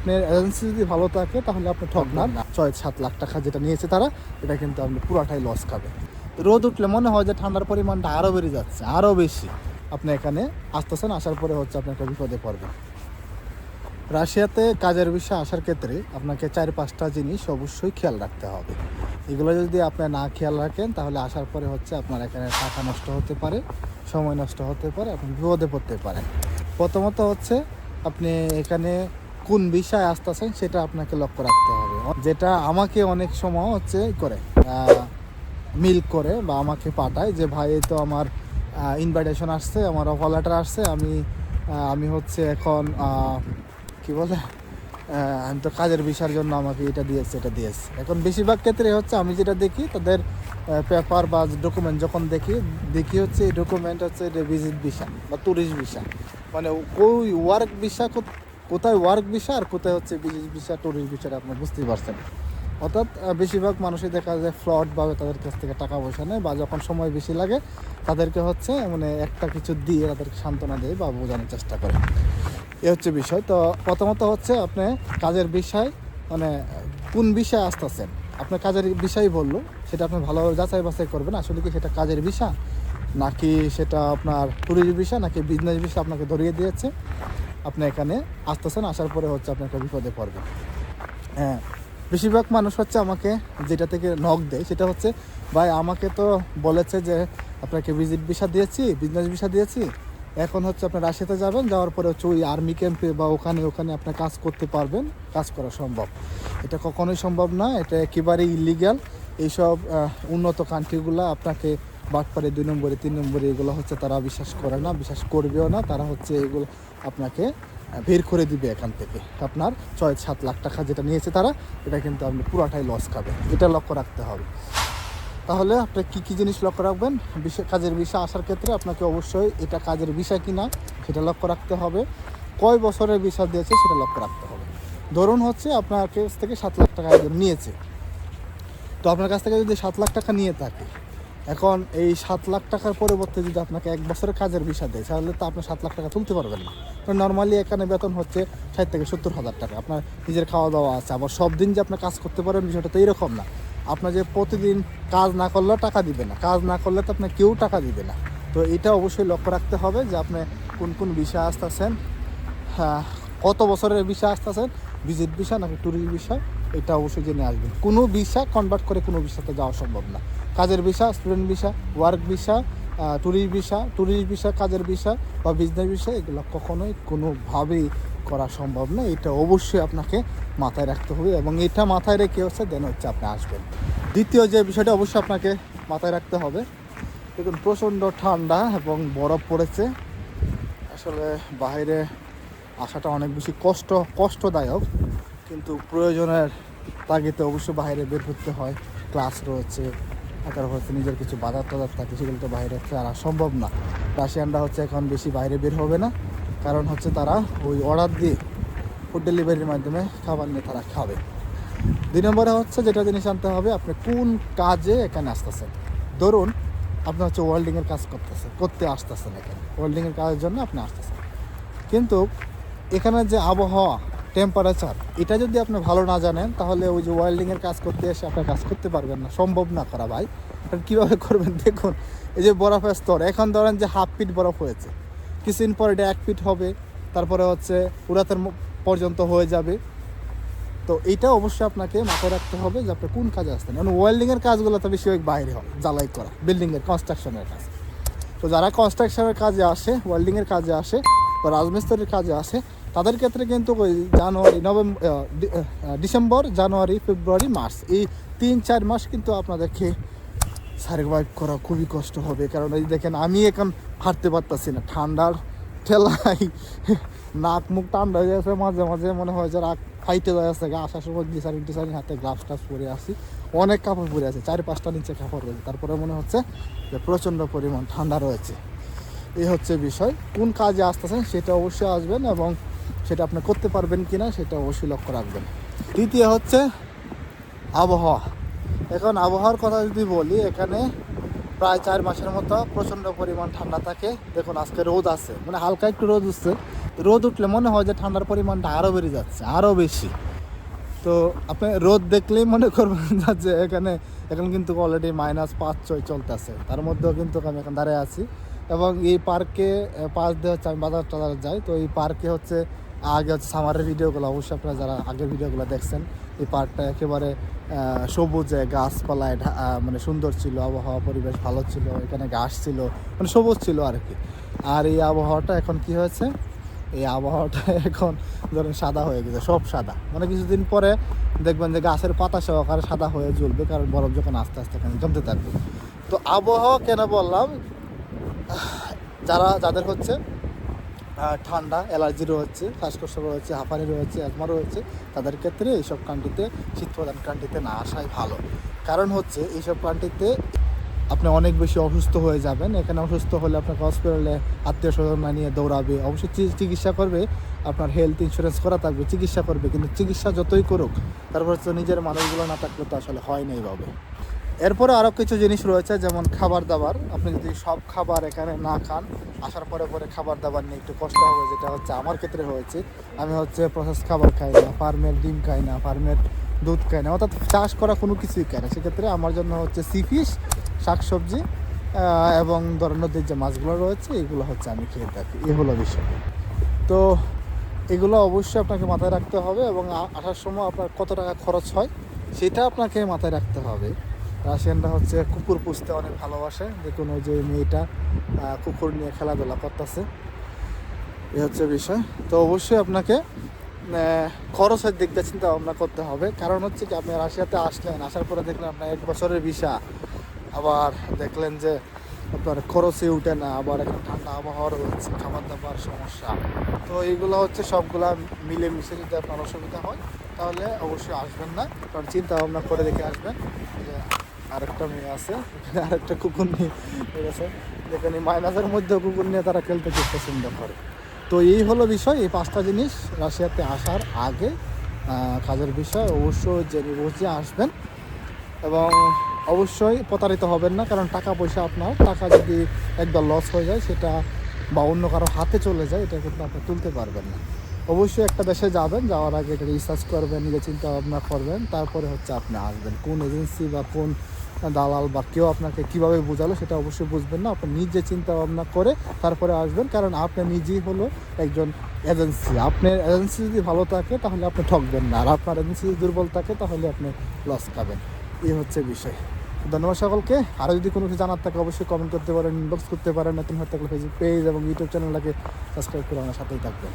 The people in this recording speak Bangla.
আপনার এজেন্সি যদি ভালো থাকে তাহলে আপনি ঠকনার ছয় সাত লাখ টাকা যেটা নিয়েছে তারা এটা কিন্তু আপনি পুরাটাই লস খাবে। রোদ উঠলে মনে হয় যে ঠান্ডার পরিমাণটা আরও বেড়ে যাচ্ছে আরও বেশি। আপনি এখানে আসতেছেন আসার পরে হচ্ছে আপনি একটা বিপদে পড়বেন। রাশিয়াতে কাজের বিষয়ে আসার ক্ষেত্রে আপনাকে চার পাঁচটা জিনিস অবশ্যই খেয়াল রাখতে হবে। এগুলো যদি আপনি না খেয়াল রাখেন তাহলে আসার পরে হচ্ছে আপনার এখানে টাকা নষ্ট হতে পারে সময় নষ্ট হতে পারে আপনি বিপদে পড়তে পারেন। প্রথমত হচ্ছে আপনি এখানে কোন বিষয় আসতেছেন সেটা আপনাকে লক্ষ্য রাখতে হবে। যেটা আমাকে অনেক সময় হচ্ছে করে মিল করে বা আমাকে পাঠায় যে, ভাই তো আমার ইনভাইটেশন আসছে, আমার অফার লেটার আসছে, আমি আমি হচ্ছে এখন কি বলে আমি তো কাজের বিষয়ের জন্য আমাকে এটা দিয়েছে এটা দিয়েছে। এখন বেশিরভাগ ক্ষেত্রে হচ্ছে আমি যেটা দেখি, তাদের পেপার বা ডকুমেন্ট যখন দেখি দেখি হচ্ছে এই ডকুমেন্ট হচ্ছে ভিজিট ভিসা বা ট্যুরিস্ট ভিসা মানে ওই ওয়ার্ক ভিসা কোথায় ওয়ার্ক ভিসা আর কোথায় হচ্ছে ভিজিট ভিসা ট্যুরিস্ট ভিসাটা আপনি বুঝতেই পারছেন। অর্থাৎ বেশিরভাগ মানুষই দেখা যায় ফ্লড বা তাদের কাছ থেকে টাকা পয়সা নেয় বা যখন সময় বেশি লাগে, তাদেরকে হচ্ছে মানে একটা কিছু দিয়ে তাদেরকে সান্ত্বনা দেয় বা বোঝানোর চেষ্টা করে। এ হচ্ছে বিষয়। তো প্রথমত হচ্ছে আপনি কাজের বিষয় মানে কোন বিষয়ে আসতেছেন? আপনার কাজের বিষয় বলল, সেটা আপনি ভালোভাবে যাচাই বাছাই করবেন। আসলে কি সেটা কাজের বিষয় নাকি সেটা আপনার টুরিস্ট বিষয় নাকি বিজনেস বিষয় আপনাকে ধরিয়ে দিয়েছে? আপনি এখানে আসতেছেন, আসার পরে হচ্ছে আপনি একটা বিপদে পড়বেন। হ্যাঁ বেশিরভাগ মানুষ হচ্ছে আমাকে যেটা থেকে নক দেয় সেটা হচ্ছে, ভাই, আমাকে তো বলেছে যে আপনাকে ভিজিট ভিসা দিয়েছি বিজনেস ভিসা দিয়েছি। এখন হচ্ছে আপনি রাশিয়াতে যাবেন, যাওয়ার পরে হচ্ছে ওই আর্মি ক্যাম্পে বা ওখানে ওখানে আপনি কাজ করতে পারবেন, কাজ করা সম্ভব। এটা কখনোই সম্ভব না, এটা একেবারেই ইলিগ্যাল এইসব উন্নত কান্ট্রিগুলো আপনাকে বাটপারে দুই নম্বরে, তিন নম্বরে এগুলো হচ্ছে তারা বিশ্বাস করে না, বিশ্বাস করবেও না। তারা হচ্ছে এগুলো আপনাকে বের করে দিবে এখান থেকে। আপনার ছয় সাত লাখ টাকা যেটা নিয়েছে তারা, এটা কিন্তু আপনি পুরাটাই লস খাবে। এটা লক্ষ্য রাখতে হবে। তাহলে আপনি কী কী জিনিস লক্ষ্য রাখবেন? কাজের বিষয় আসার ক্ষেত্রে আপনাকে অবশ্যই এটা কাজের বিষয় কিনা, সেটা লক্ষ্য রাখতে হবে। কয় বছরের বিষয় দিয়েছে, সেটা লক্ষ্য রাখতে হবে। ধরুন হচ্ছে আপনার কাছ থেকে সাত লাখ টাকা একজন নিয়েছে। তো আপনার কাছ থেকে যদি সাত লাখ টাকা নিয়ে থাকে এখন এই সাত লাখ টাকার পরিবর্তে যদি আপনাকে এক বছরের কাজের বিষয় দেয়, তাহলে তো আপনি সাত লাখ টাকা তুলতে পারবেন না। তো নর্মালি এখানে বেতন হচ্ছে ষাট থেকে সত্তর হাজার টাকা। আপনার নিজের খাওয়া দাওয়া আছে, আবার সব দিন যে আপনি কাজ করতে পারবেন বিষয়টা তো এরকম না। আপনার যে প্রতিদিন কাজ না করলেও টাকা দিবে না, কাজ না করলে তো আপনার কেউ টাকা দিবে না। তো এটা অবশ্যই লক্ষ্য রাখতে হবে যে আপনি কোন কোন বিষয় আসতেছেন হ্যাঁ কত বছরের বিষয় আসতেছেন ভিজিট বিষয় নাকি ট্যুরিস্ট বিষয় এটা অবশ্যই জেনে আসবেন। কোনো ভিসা কনভার্ট করে কোনো ভিসাতে যাওয়া সম্ভব না। কাজের visa student visa work visa tourist visa tourist visa, কাজের ভিসা বা বিজনেস ভিসা, এগুলো কখনোই কোনোভাবেই করা সম্ভব না। এটা অবশ্যই আপনাকে মাথায় রাখতে হবে এবং এটা মাথায় রেখে হচ্ছে দেন হচ্ছে আপনি আসবেন। দ্বিতীয় যে বিষয়টা অবশ্যই আপনাকে মাথায় রাখতে হবে, দেখুন প্রচণ্ড ঠান্ডা এবং বরফ পড়েছে। আসলে বাইরে আসাটা অনেক বেশি কষ্ট, কষ্টদায়ক, কিন্তু প্রয়োজনের তাগিদে অবশ্যই বাইরে বের করতে হয়। ক্লাস রয়েছে তারপর হচ্ছে নিজের কিছু বাজার টাজার থাকে, সেগুলো তো বাইরে আর সম্ভব না। রাশিয়ানরা হচ্ছে এখন বেশি বাইরে বের হবে না, কারণ হচ্ছে তারা ওই অর্ডার দিয়ে ফুড ডেলিভারির মাধ্যমে খাবার নিয়ে তারা খাবে। দুই নম্বরে হচ্ছে যেটা জিনিস আনতে হবে, আপনি কোন কাজে এখানে আসতেছেন? ধরুন, আপনি হচ্ছে ওয়েল্ডিংয়ের কাজ করতেছে করতে আসতেছেন এখানে ওয়েল্ডিংয়ের কাজের জন্য আপনি আসতেছেন। কিন্তু এখানে যে আবহাওয়া টেম্পারেচার এটা যদি আপনি ভালো না জানেন, তাহলে ওই যে ওয়েল্ডিংয়ের কাজ করতে এসে আপনি কাজ করতে পারবেন না। সম্ভব না করা ভাই। কীভাবে করবেন? দেখুন, এই যে বরফের স্তর। এখন ধরেন যে হাফ ফিট বরফ হয়েছে। কিছুদিন পর এটা এক ফিট হবে। তারপরে হচ্ছে পুরাতের পর্যন্ত হয়ে যাবে। তো এইটা অবশ্যই আপনাকে মাথায় রাখতে হবে যে আপনি কোন কাজে আসতেন। কারণ ওয়েল্ডিংয়ের কাজগুলো তো বেশি বাইরে হয়, জ্বালাই করা বিল্ডিংয়ের কনস্ট্রাকশনের কাজ। তো যারা কনস্ট্রাকশনের কাজে আসে ওয়েল্ডিংয়ের কাজে আসে বা রাজমিস্ত্রির কাজে আসে তাদের ক্ষেত্রে কিন্তু ওই January November December, January, February, March, এই তিন, চার মাস কিন্তু আপনাদেরকে সার্ভাইভ করা খুবই কষ্ট হবে। কারণ এই দেখেন, আমি এখন হাঁটতে পারতাছি না। ঠান্ডার ঠেলাই নাক মুখ ঠান্ডা হয়ে যাচ্ছে মাঝে মাঝে মনে হয় যে রাগ ফাইটে যায় আছে। আসার সময় গ্লিসারিন টিসারিন হাতে গ্লাভস টাভস পরে আসি অনেক কাপড় পরে আছে, চারি পাঁচটা নিচে কাপড় রয়েছে। তারপরে মনে হচ্ছে যে প্রচণ্ড পরিমাণ ঠান্ডা রয়েছে। এই হচ্ছে বিষয়। কোন কাজে আসতেছেন সেটা অবশ্যই আসবেন এবং সেটা আপনি করতে পারবেন কি না সেটা অবশ্যই লক্ষ্য রাখবেন। দ্বিতীয় হচ্ছে আবহাওয়া। এখন আবহাওয়ার কথা যদি বলি, এখানে প্রায় চার মাসের মতো প্রচণ্ড পরিমাণ ঠান্ডা থাকে। দেখুন, আজকে রোদ আছে মানে হালকা একটু রোদ উঠছে। রোদ উঠলে মনে হয় যে ঠান্ডার পরিমাণটা আরও বেড়ে যাচ্ছে আরও বেশি। তো আপনি রোদ দেখলেই মনে করবেন যে এখানে, এখন কিন্তু অলরেডি মাইনাস পাঁচ, ছয় চলতেছে। তার মধ্যেও কিন্তু আমি এখন দাঁড়িয়ে আছি। এবং এই পার্কে পাশ দিয়ে হচ্ছে আমি বাজার টাজার যাই, তো এই পার্কে হচ্ছে আগে সামারের ভিডিওগুলো অবশ্যই আপনারা যারা আগের ভিডিওগুলো দেখছেন, এই পার্কটা একেবারে সবুজে গাছপালায় মানে সুন্দর ছিল, আবহাওয়া পরিবেশ ভালো ছিল, এখানে ঘাস ছিল মানে সবুজ ছিল আর কি আর এই আবহাওয়াটা এখন কি হয়েছে? এই আবহাওয়াটা এখন ধরেন সাদা হয়ে গেছে, সব সাদা। মানে কিছুদিন পরে দেখবেন যে গাছের পাতা সহকারে সাদা হয়ে জ্বলবে, কারণ বরফ যখন আস্তে আস্তে এখানে জমতে থাকবে। তো আবহাওয়া কেন বললাম? যারা, যাদের হচ্ছে ঠান্ডা, অ্যালার্জি রয়েছে, শ্বাসকষ্ট রয়েছে, হাঁপানি রয়েছে অ্যাজমা রয়েছে, তাদের ক্ষেত্রে এইসব কান্ট্রিতে শীত প্রধান কান্ট্রিতে না আসাই ভালো। কারণ হচ্ছে এইসব কান্ট্রিতে আপনি অনেক বেশি অসুস্থ হয়ে যাবেন। এখানে অসুস্থ হলে আপনাকে হসপিটালে আত্মীয় স্বজন নিয়ে দৌড়াবে। অবশ্যই চিকিৎসা করবে, আপনার হেলথ ইন্স্যুরেন্স করা থাকবে, চিকিৎসা করবে। কিন্তু চিকিৎসা যতই করুক, তারপর হচ্ছে নিজের মানুষগুলো না থাকলে তো আসলে হয় না এইভাবে। এরপরে আরও কিছু জিনিস রয়েছে, যেমন খাবার দাবার। আপনি যদি সব খাবার এখানে না খান, আসার পরে পরে খাবার দাবার নিয়ে একটু কষ্ট হবে, যেটা হচ্ছে আমার ক্ষেত্রে হয়েছে। আমি হচ্ছে প্রসেস খাবার খাই না ফার্মের ডিম খাই না ফার্মের দুধ খাই না, অর্থাৎ চাষ করা কোনো কিছুই খাই না। সেক্ষেত্রে আমার জন্য হচ্ছে সি ফিশ শাকসবজি এবং ধরেন নদীর যে মাছগুলো রয়েছে, এগুলো হচ্ছে আমি খেয়ে থাকি। এ হলো বিষয়। তো এগুলো অবশ্যই আপনাকে মাথায় রাখতে হবে এবং আসার সময় আপনার কত টাকা খরচ হয়, সেটা আপনাকে মাথায় রাখতে হবে। রাশিয়ানরা হচ্ছে কুকুর পুষতে অনেক ভালোবাসে। দেখুন ওই যে মেয়েটা কুকুর নিয়ে খেলাধুলা করতেছে। এ হচ্ছে বিষয়। তো অবশ্যই আপনাকে খরচের দিকটা চিন্তা ভাবনা করতে হবে। কারণ হচ্ছে কি, আপনি রাশিয়াতে আসলেন, আসার পরে দেখলেন আপনার এক বছরের ভিসা। আবার দেখলেন যে আপনার খরচে উঠে না, আবার এখানে ঠান্ডা আবহাওয়া রয়েছে খাবার দাবার সমস্যা। তো এইগুলো হচ্ছে সবগুলা মিলে মিশে যদি আপনার অসুবিধা হয়, তাহলে অবশ্যই আসবেন না। কারণ চিন্তা ভাবনা করে দেখে আসবেন যে আরেকটা মেয়ে আছে, আরেকটা কুকুর নিয়ে, ঠিক আছে? যেখানে মাইনাসের মধ্যে কুকুর নিয়ে তারা খেলতে খুব পছন্দ করে। তো এই হলো বিষয়, এই পাঁচটা জিনিস রাশিয়াতে আসার আগে কাজের বিষয়। অবশ্যই জেনে বুঝে আসবেন এবং অবশ্যই প্রতারিত হবেন না, কারণ টাকা পয়সা আপনার। টাকা যদি একবার লস হয়ে যায়, সেটা বা অন্য কারও হাতে চলে যায়, এটা কিন্তু আপনি তুলতে পারবেন না। অবশ্যই একটা দেশে যাবেন, যাওয়ার আগে এটা রিসার্চ করবেন নিজে চিন্তা ভাবনা করবেন, তারপরে হচ্ছে আপনি আসবেন। কোন এজেন্সি বা কোন দালাল বা কেউ আপনাকে কীভাবে বোঝালো সেটা অবশ্যই বুঝবেন না। আপনি নিজে চিন্তা ভাবনা করে তারপরে আসবেন, কারণ আপনি নিজেই হলো একজন এজেন্সি। আপনার এজেন্সি যদি ভালো থাকে তাহলে আপনি ঠকবেন না, আর আপনার এজেন্সি যদি দুর্বল থাকে তাহলে আপনি লস খাবেন। এই হচ্ছে বিষয়। ধন্যবাদ সকলকে। আরও যদি কোনো কিছু জানার থাকে অবশ্যই কমেন্ট করতে পারেন ইনবক্স করতে পারেন। নতুন হয়ে থাকলে ফেসবুক পেজ এবং ইউটিউব চ্যানেলটাকে সাবস্ক্রাইব করে আমার সাথেই থাকবেন।